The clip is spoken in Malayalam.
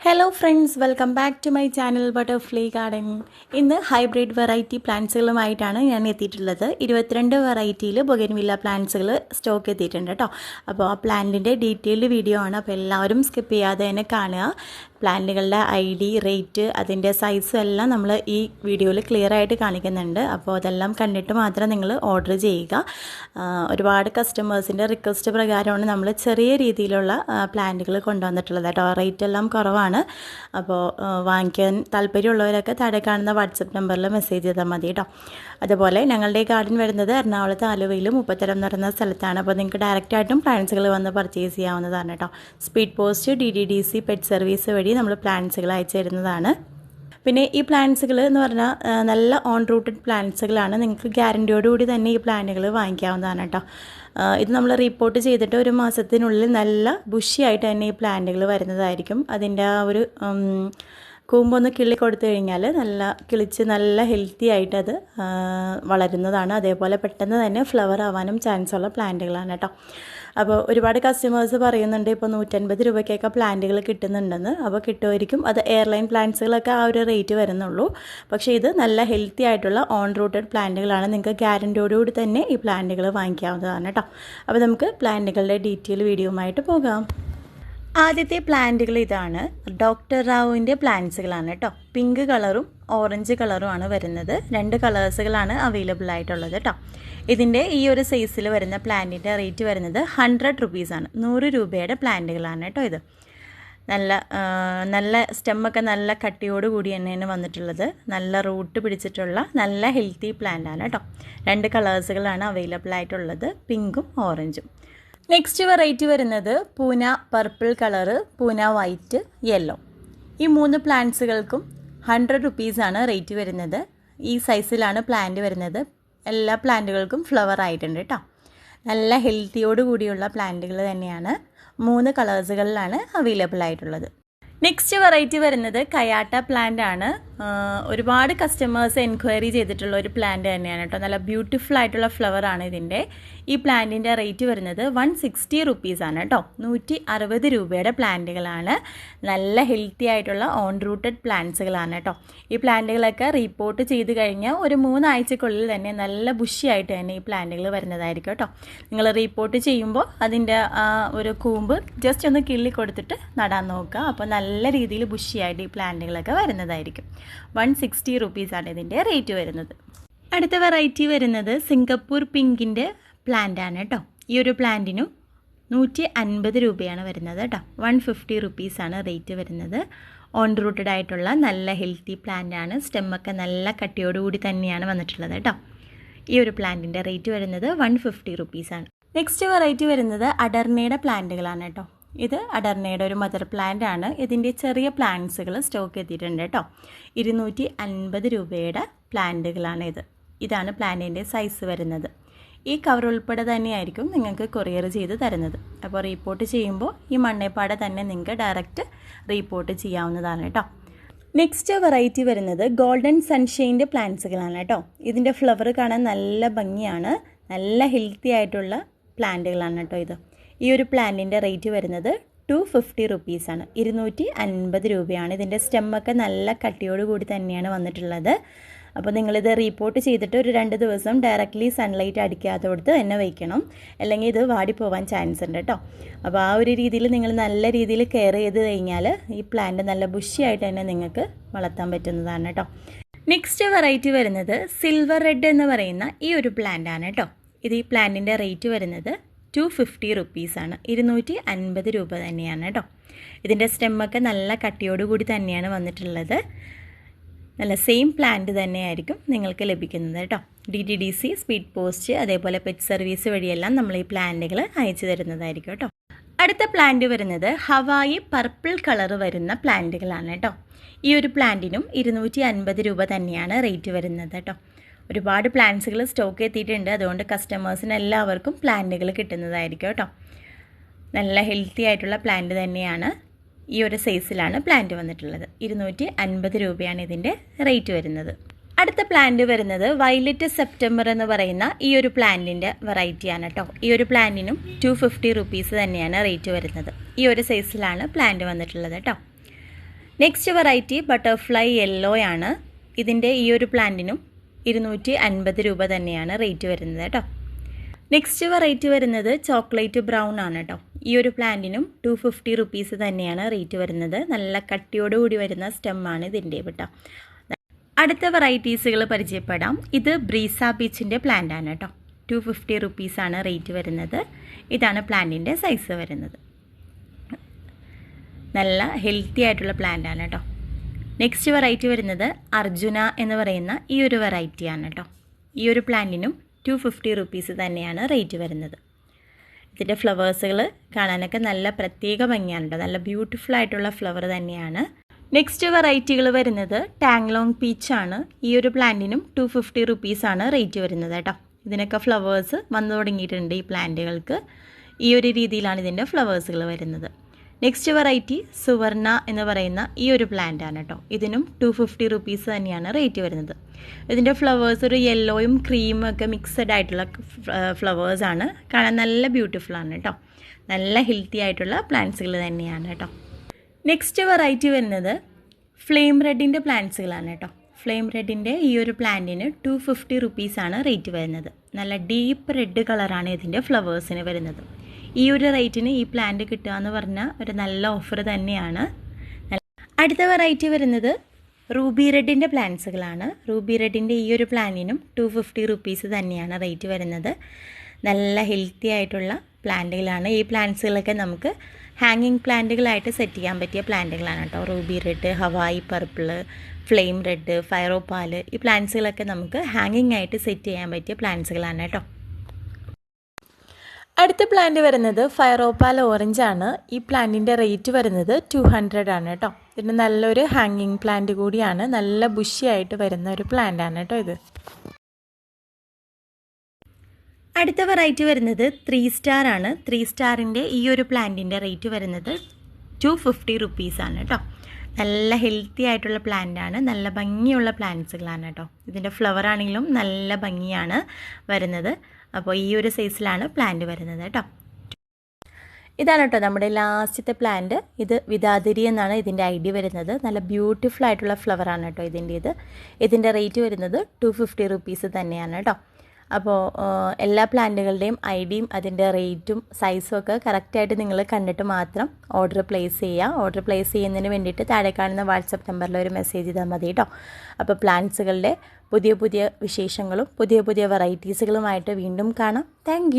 Hello friends welcome back to my channel butterfly garden ഇന്ന് ഹൈബ്രിഡ് വെറൈറ്റി പ്ലാന്റ്സുകളുമായിട്ടാണ് ഞാൻ എത്തിയിട്ടുള്ളത്. ഇരുപത്തിരണ്ട് വെറൈറ്റിയിൽ ബൊഗൻവില്ല പ്ലാന്റ്സുകൾ സ്റ്റോക്ക് എത്തിയിട്ടുണ്ട് കേട്ടോ അപ്പോൾ ആ പ്ലാന്റിന്റെ ഡീറ്റെയിൽഡ് വീഡിയോ ആണ്. അപ്പോൾ എല്ലാവരും സ്കിപ്പ് ചെയ്യാതെ തന്നെ കാണുക. പ്ലാന്റുകളുടെ ഐ ഡി റേറ്റ് അതിന്റെ സൈസും എല്ലാം നമ്മൾ ഈ വീഡിയോയിൽ ക്ലിയർ ആയിട്ട് കാണിക്കുന്നുണ്ട്. അപ്പോൾ അതെല്ലാം കണ്ടിട്ട് മാത്രം നിങ്ങൾ ഓർഡർ ചെയ്യുക. ഒരുപാട് കസ്റ്റമേഴ്സിന്റെ റിക്വസ്റ്റ് പ്രകാരമാണ് നമ്മൾ ചെറിയ രീതിയിലുള്ള പ്ലാന്റുകൾ കൊണ്ടുവന്നിട്ടുള്ളത് കേട്ടോ. റേറ്റ് എല്ലാം കുറവാണ്. അപ്പോൾ വാങ്ങിക്കാൻ താല്പര്യമുള്ളവരൊക്കെ താഴെ കാണുന്ന വാട്സപ്പ് നമ്പറിൽ മെസ്സേജ് ചെയ്താൽ മതി കേട്ടോ. അതുപോലെ ഞങ്ങളുടെ ഗാർഡൻ വരുന്നത് എറണാകുളത്ത് ആലുവയിൽ മുപ്പത്തരം എന്ന് പറയുന്ന സ്ഥലത്താണ്. അപ്പോൾ നിങ്ങൾക്ക് ഡയറക്റ്റായിട്ടും പ്ലാന്റ്സുകൾ വന്ന് പർച്ചേസ് ചെയ്യാവുന്നതാണ് കേട്ടോ. Speed post D D D C pet service വഴി നമ്മൾ പ്ലാന്റ്സുകൾ അയച്ചു തരുന്നതാണ്. പിന്നെ ഈ പ്ലാന്റ്സുകൾ എന്ന് പറഞ്ഞാൽ നല്ല ഓൺ റൂട്ടഡ് പ്ലാന്റ്സുകളാണ് നിങ്ങൾക്ക് ഗ്യാരന്റിയോടുകൂടി തന്നെ ഈ പ്ലാന്റുകൾ വാങ്ങിക്കാവുന്നതാണ് കേട്ടോ ഇത് നമ്മൾ റിപ്പോർട്ട് ചെയ്തിട്ട് ഒരു മാസത്തിനുള്ളിൽ നല്ല ബുഷിയായിട്ട് തന്നെ ഈ പ്ലാന്റുകൾ വരുന്നതായിരിക്കും. അതിന്റെ ആ ഒരു കൂമ്പൊന്ന് കിളി കൊടുത്തു കഴിഞ്ഞാൽ നല്ല കിളിച്ച് നല്ല ഹെൽത്തി ആയിട്ട് അത് വളരുന്നതാണ്. അതേപോലെ പെട്ടെന്ന് തന്നെ ഫ്ലവർ ആവാനും ചാൻസ് ഉള്ള പ്ലാന്റുകളാണ് കേട്ടോ അപ്പോൾ ഒരുപാട് കസ്റ്റമേഴ്സ് പറയുന്നുണ്ട് ഇപ്പോൾ നൂറ്റൻപത് രൂപയ്ക്കൊക്കെ പ്ലാന്റുകൾ കിട്ടുന്നുണ്ടെന്ന്. അപ്പോൾ കിട്ടുമായിരിക്കും. അത് എയർലൈൻ പ്ലാന്റ്സുകളൊക്കെ ആ ഒരു റേറ്റ് വരുന്നുള്ളൂ. പക്ഷേ ഇത് നല്ല ഹെൽത്തി ആയിട്ടുള്ള ഓൺ റൂട്ടഡ് പ്ലാന്റുകളാണ് നിങ്ങൾക്ക് ഗ്യാരന്റിയോടുകൂടി തന്നെ ഈ പ്ലാന്റുകൾ വാങ്ങിക്കാവുന്നതാണ് കേട്ടോ. അപ്പോൾ നമുക്ക് പ്ലാന്റുകളുടെ ഡീറ്റെയിൽ വീഡിയോയുമായിട്ട് പോകാം. ആദ്യത്തെ പ്ലാന്റുകൾ ഇതാണ്. ഡോക്ടർ റാവുവിന്റെ പ്ലാന്റ്സുകളാണ് കേട്ടോ. പിങ്ക് കളറും ഓറഞ്ച് കളറുമാണ് വരുന്നത്. രണ്ട് കളേഴ്സുകളാണ് അവൈലബിൾ ആയിട്ടുള്ളത് കേട്ടോ ഇതിന്റെ ഈ ഒരു സൈസിൽ വരുന്ന പ്ലാന്റിന്റെ റേറ്റ് വരുന്നത് ഹൺഡ്രഡ് റുപ്പീസാണ് നൂറ് രൂപയുടെ പ്ലാന്റുകളാണ് കേട്ടോ ഇത്. നല്ല നല്ല സ്റ്റെമ്മൊക്കെ നല്ല കട്ടിയോട് കൂടി തന്നെയാണ് വന്നിട്ടുള്ളത്. നല്ല റൂട്ട് പിടിച്ചിട്ടുള്ള നല്ല ഹെൽത്തി പ്ലാന്റ് ആണ് കേട്ടോ രണ്ട് കളേഴ്സുകളാണ് അവൈലബിൾ ആയിട്ടുള്ളത്. പിങ്കും ഓറഞ്ചും. നെക്സ്റ്റ് വെറൈറ്റി വരുന്നത് Pune purple colour Pune white yellow ഈ മൂന്ന് പ്ലാന്റ്സുകൾക്കും ഹൺഡ്രഡ് റുപ്പീസാണ് റേറ്റ് വരുന്നത്. ഈ സൈസിലാണ് പ്ലാന്റ് വരുന്നത്. എല്ലാ പ്ലാന്റുകൾക്കും ഫ്ലവർ ആയിട്ടുണ്ട് കേട്ടോ നല്ല ഹെൽത്തിയോട് കൂടിയുള്ള പ്ലാന്റുകൾ തന്നെയാണ്. മൂന്ന് കളേഴ്സുകളിലാണ് അവൈലബിൾ ആയിട്ടുള്ളത്. നെക്സ്റ്റ് വെറൈറ്റി വരുന്നത് കയാട്ട പ്ലാന്റ് ആണ്. ഒരുപാട് കസ്റ്റമേഴ്സ് എൻക്വയറി ചെയ്തിട്ടുള്ള ഒരു പ്ലാന്റ് തന്നെയാണ് കേട്ടോ. നല്ല ബ്യൂട്ടിഫുൾ ആയിട്ടുള്ള ഫ്ലവർ ആണ് ഇതിന്റെ ഈ പ്ലാന്റിന്റെ റേറ്റ് വരുന്നത് വൺ സിക്സ്റ്റി റുപ്പീസാണ് കേട്ടോ. നൂറ്റി അറുപത് രൂപയുടെ പ്ലാന്റുകളാണ് നല്ല ഹെൽത്തി ആയിട്ടുള്ള ഓൺ റൂട്ടഡ് പ്ലാന്റ്സുകളാണ് കേട്ടോ. ഈ പ്ലാന്റുകളൊക്കെ റിപ്പോർട്ട് ചെയ്ത് കഴിഞ്ഞാൽ ഒരു മൂന്നാഴ്ചക്കുള്ളിൽ തന്നെ നല്ല ബുഷിയായിട്ട് തന്നെ ഈ പ്ലാന്റുകൾ വരുന്നതായിരിക്കും കേട്ടോ. നിങ്ങൾ റിപ്പോർട്ട് ചെയ്യുമ്പോൾ അതിന്റെ ഒരു കൂമ്പ് ജസ്റ്റ് ഒന്ന് കിള്ളി കൊടുത്തിട്ട് നടാൻ നോക്കുക. അപ്പോൾ നല്ല രീതിയിൽ ബുഷിയായിട്ട് ഈ പ്ലാന്റുകളൊക്കെ വരുന്നതായിരിക്കും. വൺ സിക്സ്റ്റി റുപ്പീസാണ് ഇതിന്റെ റേറ്റ് വരുന്നത്. അടുത്ത വെറൈറ്റി വരുന്നത് സിംഗപ്പൂർ പിങ്കിന്റെ പ്ലാന്റ് ആണ് കേട്ടോ. ഈ ഒരു പ്ലാന്റിനും നൂറ്റി അൻപത് രൂപയാണ് വരുന്നത് കേട്ടോ. വൺ ഫിഫ്റ്റി റുപ്പീസാണ് റേറ്റ് വരുന്നത്. ഓൺ റൂട്ടഡ് ആയിട്ടുള്ള നല്ല ഹെൽത്തി പ്ലാന്റ് ആണ്. സ്റ്റെമ്മൊക്കെ നല്ല കട്ടിയോടുകൂടി തന്നെയാണ് വന്നിട്ടുള്ളത് കേട്ടോ. ഈ ഒരു പ്ലാന്റിന്റെ റേറ്റ് വരുന്നത് വൺ ഫിഫ്റ്റി റുപ്പീസാണ് നെക്സ്റ്റ് വെറൈറ്റി വരുന്നത് അഡർണയുടെ പ്ലാന്റുകളാണ് കേട്ടോ. ഇത് അഡർണയുടെ ഒരു മദർ പ്ലാന്റ് ആണ്. ഇതിന്റെ ചെറിയ പ്ലാന്റ്സുകൾ സ്റ്റോക്ക് എത്തിയിട്ടുണ്ട് കേട്ടോ. ഇരുന്നൂറ്റി അൻപത് രൂപയുടെ പ്ലാന്റുകളാണ് ഇത്. ഇതാണ് പ്ലാന്റിന്റെ സൈസ് വരുന്നത്. ഈ കവർ ഉൾപ്പെടെ തന്നെയായിരിക്കും നിങ്ങൾക്ക് കൊറിയർ ചെയ്ത് തരുന്നത്. അപ്പോൾ റീപോർട്ട് ചെയ്യുമ്പോൾ ഈ മണ്ണേപ്പാടെ തന്നെ നിങ്ങൾക്ക് ഡയറക്റ്റ് റീപോർട്ട് ചെയ്യാവുന്നതാണ് കേട്ടോ. നെക്സ്റ്റ് വെറൈറ്റി വരുന്നത് ഗോൾഡൻ സൺഷെയിന്റെ പ്ലാന്റ്സുകളാണ് കേട്ടോ. ഇതിന്റെ ഫ്ലവർ കാണാൻ നല്ല ഭംഗിയാണ്. നല്ല ഹെൽത്തി ആയിട്ടുള്ള പ്ലാന്റുകളാണ് കേട്ടോ ഇത്. ഈ ഒരു പ്ലാന്റിന്റെ റേറ്റ് വരുന്നത് ടു ഫിഫ്റ്റി റുപ്പീസാണ് ഇരുന്നൂറ്റി അൻപത് രൂപയാണ്. ഇതിന്റെ സ്റ്റെമ്മൊക്കെ നല്ല കട്ടിയോട് കൂടി തന്നെയാണ് വന്നിട്ടുള്ളത്. അപ്പോൾ നിങ്ങളിത് റീപ്പോർട്ട് ചെയ്തിട്ട് ഒരു രണ്ട് ദിവസം ഡയറക്റ്റ്ലി സൺലൈറ്റ് അടിക്കാതെ കൊടുത്ത് തന്നെ വയ്ക്കണം. അല്ലെങ്കിൽ ഇത് വാടിപ്പോവാൻ ചാൻസ് ഉണ്ട് കേട്ടോ അപ്പോൾ ആ ഒരു രീതിയിൽ നിങ്ങൾ നല്ല രീതിയിൽ കെയർ ചെയ്ത് കഴിഞ്ഞാൽ ഈ പ്ലാന്റ് നല്ല ബുഷിയായിട്ട് തന്നെ നിങ്ങൾക്ക് വളർത്താൻ പറ്റുന്നതാണ് കേട്ടോ നെക്സ്റ്റ് വെറൈറ്റി വരുന്നത് സിൽവർ റെഡ് എന്ന് പറയുന്ന ഈ ഒരു പ്ലാന്റ് ആണ് കേട്ടോ ഇത് ഈ പ്ലാന്റിന്റെ റേറ്റ് വരുന്നത് ടു ഫിഫ്റ്റി റുപ്പീസാണ് ഇരുന്നൂറ്റി അൻപത് രൂപ തന്നെയാണ് കേട്ടോ ഇതിന്റെ സ്റ്റെമ്മൊക്കെ നല്ല കട്ടിയോടുകൂടി തന്നെയാണ് വന്നിട്ടുള്ളത്. നല്ല സെയിം പ്ലാന്റ് തന്നെയായിരിക്കും നിങ്ങൾക്ക് ലഭിക്കുന്നത് കേട്ടോ D T D C speed post അതേപോലെ പെറ്റ് സർവീസ് വഴിയെല്ലാം നമ്മൾ ഈ പ്ലാന്റുകൾ അയച്ചു തരുന്നതായിരിക്കും കേട്ടോ അടുത്ത പ്ലാന്റ് വരുന്നത് ഹവായി പർപ്പിൾ കളർ വരുന്ന പ്ലാന്റുകളാണ് കേട്ടോ ഈ ഒരു പ്ലാന്റിനും ഇരുന്നൂറ്റി അൻപത് രൂപ തന്നെയാണ് റേറ്റ് വരുന്നത് കേട്ടോ ഒരുപാട് പ്ലാന്റ്സുകൾ സ്റ്റോക്ക് എത്തിയിട്ടുണ്ട് അതുകൊണ്ട് കസ്റ്റമേഴ്സിന് എല്ലാവർക്കും പ്ലാന്റുകൾ കിട്ടുന്നതായിരിക്കും കേട്ടോ. നല്ല ഹെൽത്തി ആയിട്ടുള്ള പ്ലാന്റ് തന്നെയാണ് ഈ ഒരു സൈസിലാണ് പ്ലാന്റ് വന്നിട്ടുള്ളത്. ഇരുന്നൂറ്റി അൻപത് രൂപയാണ് ഇതിന്റെ റേറ്റ് വരുന്നത്. അടുത്ത പ്ലാന്റ് വരുന്നത് വയലറ്റ് സെപ്റ്റംബർ എന്ന് പറയുന്ന ഈ ഒരു പ്ലാന്റിന്റെ വെറൈറ്റിയാണ് കേട്ടോ. ഈ ഒരു പ്ലാന്റിനും ടു ഫിഫ്റ്റി റുപ്പീസ് തന്നെയാണ് റേറ്റ് വരുന്നത്. ഈ ഒരു സൈസിലാണ് പ്ലാന്റ് വന്നിട്ടുള്ളത് കേട്ടോ. നെക്സ്റ്റ് വെറൈറ്റി ബട്ടർഫ്ലൈ യെല്ലോ ആണ് ഇതിന്റെ ഈ ഒരു പ്ലാന്റിനും ഇരുന്നൂറ്റി അൻപത് രൂപ തന്നെയാണ് റേറ്റ് വരുന്നത് കേട്ടോ. നെക്സ്റ്റ് വെറൈറ്റി വരുന്നത് ചോക്ലേറ്റ് ബ്രൗൺ ആണ് കേട്ടോ. ഈ ഒരു പ്ലാന്റിനും ടു ഫിഫ്റ്റി റുപ്പീസ് തന്നെയാണ് റേറ്റ് വരുന്നത്. നല്ല കട്ടിയോടുകൂടി വരുന്ന സ്റ്റെമ്മാണ് ഇതിന്റെ കേട്ടോ. അടുത്ത വെറൈറ്റീസുകൾ പരിചയപ്പെടാം. ഇത് ബ്രീസ ബീച്ചിന്റെ പ്ലാന്റ് ആണ് കേട്ടോ. ടു ഫിഫ്റ്റി റുപ്പീസാണ് റേറ്റ് വരുന്നത്. ഇതാണ് പ്ലാന്റിന്റെ സൈസ് വരുന്നത്. നല്ല ഹെൽത്തി ആയിട്ടുള്ള പ്ലാന്റ് ആണ് കേട്ടോ. നെക്സ്റ്റ് വെറൈറ്റി വരുന്നത് അർജുന എന്ന് പറയുന്ന ഈ ഒരു വെറൈറ്റിയാണ് കേട്ടോ ഈ ഒരു പ്ലാന്റിനും ടു ഫിഫ്റ്റി റുപ്പീസ് തന്നെയാണ് റേറ്റ് വരുന്നത്. ഇതിന്റെ ഫ്ലവേഴ്സുകൾ കാണാനൊക്കെ നല്ല പ്രത്യേക ഭംഗിയാണ് കേട്ടോ നല്ല ബ്യൂട്ടിഫുൾ ആയിട്ടുള്ള ഫ്ലവർ തന്നെയാണ്. നെക്സ്റ്റ് വെറൈറ്റികൾ വരുന്നത് ടാങ്ലോങ് പീച്ചാണ് ഈ ഒരു പ്ലാന്റിനും ടു ഫിഫ്റ്റി റുപ്പീസാണ് റേറ്റ് വരുന്നത് കേട്ടോ ഇതിനൊക്കെ ഫ്ലവേഴ്സ് വന്നു തുടങ്ങിയിട്ടുണ്ട് ഈ പ്ലാന്റുകൾക്ക്. ഈ ഒരു രീതിയിലാണ് ഇതിന്റെ ഫ്ലവേഴ്സുകൾ വരുന്നത്. നെക്സ്റ്റ് വെറൈറ്റി സുവർണ എന്ന് പറയുന്ന ഈ ഒരു പ്ലാന്റ് ആണ് കേട്ടോ ഇതിനും ടു ഫിഫ്റ്റി റുപ്പീസ് തന്നെയാണ് റേറ്റ് വരുന്നത്. ഇതിന്റെ ഫ്ലവേഴ്സ് ഒരു യെല്ലോയും ക്രീമും ഒക്കെ മിക്സഡ് ആയിട്ടുള്ള ഫ്ലവേഴ്സ് ആണ്. കാണാൻ നല്ല ബ്യൂട്ടിഫുൾ ആണ് കേട്ടോ നല്ല ഹെൽത്തി ആയിട്ടുള്ള പ്ലാന്റ്സുകൾ തന്നെയാണ് കേട്ടോ നെക്സ്റ്റ് വെറൈറ്റി വരുന്നത് ഫ്ലെയിം റെഡിന്റെ പ്ലാന്റ്സുകളാണ് കേട്ടോ ഫ്ലെയിം റെഡിന്റെ ഈ ഒരു പ്ലാന്റിന് ടു ഫിഫ്റ്റി റുപ്പീസാണ് റേറ്റ് വരുന്നത്. നല്ല ഡീപ്പ് റെഡ് കളറാണ് ഇതിന്റെ ഫ്ലവേഴ്സിന് വരുന്നത്. ഈ ഒരു റേറ്റിന് ഈ പ്ലാന്റ് കിട്ടുക എന്ന് പറഞ്ഞാൽ ഒരു നല്ല ഓഫർ തന്നെയാണ്. അടുത്ത വെറൈറ്റി വരുന്നത് റൂബി റെഡിന്റെ പ്ലാന്റ്സുകളാണ് റൂബി റെഡിന്റെ ഈ ഒരു പ്ലാനിനും ടു ഫിഫ്റ്റി റുപ്പീസ് തന്നെയാണ് റേറ്റ് വരുന്നത്. നല്ല ഹെൽത്തി ആയിട്ടുള്ള പ്ലാന്റുകളാണ് ഈ പ്ലാന്റ്സുകളൊക്കെ നമുക്ക് ഹാങ്ങിങ് പ്ലാന്റുകളായിട്ട് സെറ്റ് ചെയ്യാൻ പറ്റിയ പ്ലാന്റുകളാണ് കേട്ടോ. Ruby red Hawaii purple flame red fire opal ഈ പ്ലാന്റ്സുകളൊക്കെ നമുക്ക് ഹാങ്ങിങ് ആയിട്ട് സെറ്റ് ചെയ്യാൻ പറ്റിയ പ്ലാന്റ്സുകളാണ് കേട്ടോ. അടുത്ത പ്ലാന്റ് വരുന്നത് ഫയറോപ്പാൽ ഓറഞ്ച് ആണ്. ഈ പ്ലാന്റിന്റെ റേറ്റ് വരുന്നത് ടു ഹൺഡ്രഡ് ആണ് കേട്ടോ ഇതിന് നല്ലൊരു ഹാങ്ങിങ് പ്ലാന്റ് കൂടിയാണ്. നല്ല ബുഷിയായിട്ട് വരുന്ന ഒരു പ്ലാന്റ് ആണ് കേട്ടോ ഇത്. അടുത്ത വെറൈറ്റി വരുന്നത് ത്രീ സ്റ്റാർ ആണ്. ത്രീ സ്റ്റാറിന്റെ ഈ ഒരു പ്ലാന്റിന്റെ റേറ്റ് വരുന്നത് ടു ഫിഫ്റ്റി റുപ്പീസാണ് കേട്ടോ നല്ല ഹെൽത്തി ആയിട്ടുള്ള പ്ലാന്റ് ആണ്. നല്ല ഭംഗിയുള്ള പ്ലാന്റ്സുകളാണ് കേട്ടോ. ഇതിന്റെ ഫ്ലവർ ആണെങ്കിലും നല്ല ഭംഗിയാണ് വരുന്നത്. അപ്പോൾ ഈ ഒരു സൈസിലാണ് പ്ലാന്റ് വരുന്നത് കേട്ടോ. ഇതാണ് കേട്ടോ നമ്മുടെ ലാസ്റ്റത്തെ പ്ലാന്റ് ഇത് വിതാതിരി എന്നാണ് ഇതിന്റെ ഐഡിയ വരുന്നത്. നല്ല ബ്യൂട്ടിഫുൾ ആയിട്ടുള്ള ഫ്ലവറാണ് കേട്ടോ ഇതിന്റെ ഇത് ഇതിന്റെ റേറ്റ് വരുന്നത് ടു ഫിഫ്റ്റി റുപ്പീസ് തന്നെയാണ് കേട്ടോ. അപ്പോൾ എല്ലാ പ്ലാന്റുകളുടെയും ഐഡിയും അതിന്റെ റേറ്റും സൈസും ഒക്കെ കറക്റ്റായിട്ട് നിങ്ങൾ കണ്ടിട്ട് മാത്രം ഓർഡർ പ്ലേസ് ചെയ്യുക ഓർഡർ പ്ലേസ് ചെയ്യുന്നതിന് വേണ്ടിയിട്ട് താഴെ കാണുന്ന വാട്സപ്പ് നമ്പറിൽ ഒരു മെസ്സേജ് ചെയ്താൽ മതി കേട്ടോ അപ്പോൾ പ്ലാന്റ്സുകളുടെ പുതിയ പുതിയ വിശേഷങ്ങളും പുതിയ പുതിയ വെറൈറ്റീസുകളുമായിട്ട് വീണ്ടും കാണാം. താങ്ക്